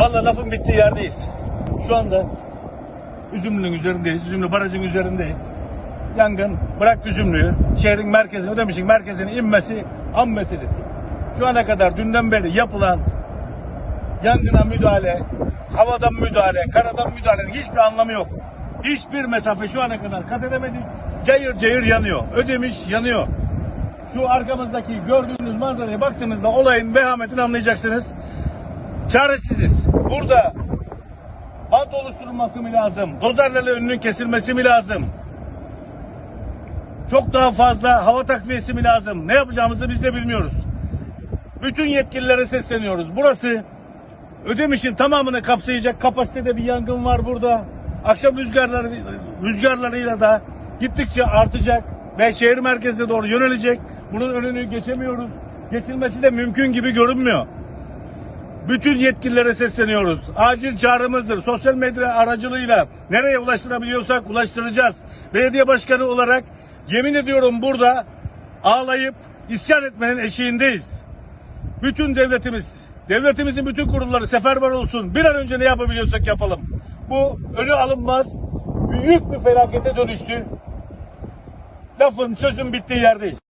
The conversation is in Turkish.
Vallahi lafın bittiği yerdeyiz. Şu anda Üzümlü'nün üzerindeyiz. Üzümlü barajın üzerindeyiz. Yangın bırak Üzümlü'yü. Şehrin merkezine ödemişin merkezine inmesi an meselesi. Şu ana kadar dünden beri yapılan yangına müdahale, havadan müdahale, karadan müdahalenin hiçbir anlamı yok. Hiçbir mesafe şu ana kadar kat edemedik. Cayır cayır yanıyor. Ödemiş yanıyor. Şu arkamızdaki gördüğünüz manzaraya baktığınızda olayın vehametini anlayacaksınız. Çaresiziz. Burada bant oluşturulması mı lazım? Dozerlerle önünün kesilmesi mi lazım? Çok daha fazla hava takviyesi mi lazım? Ne yapacağımızı biz de bilmiyoruz. Bütün yetkililere sesleniyoruz. Burası Ödemiş'in tamamını kapsayacak kapasitede bir yangın var burada. Akşam rüzgarları rüzgarlarıyla da gittikçe artacak ve şehir merkezine doğru yönelecek. Bunun önünü geçemiyoruz. Geçilmesi de mümkün gibi görünmüyor. Bütün yetkililere sesleniyoruz. Acil çağrımızdır. Sosyal medya aracılığıyla nereye ulaştırabiliyorsak ulaştıracağız. Belediye başkanı olarak yemin ediyorum burada ağlayıp isyan etmenin eşiğindeyiz. Bütün devletimiz, devletimizin bütün kurumları seferber olsun. Bir an önce ne yapabiliyorsak yapalım. Bu önü alınmaz, büyük bir felakete dönüştü. Lafın sözün bittiği yerdeyiz.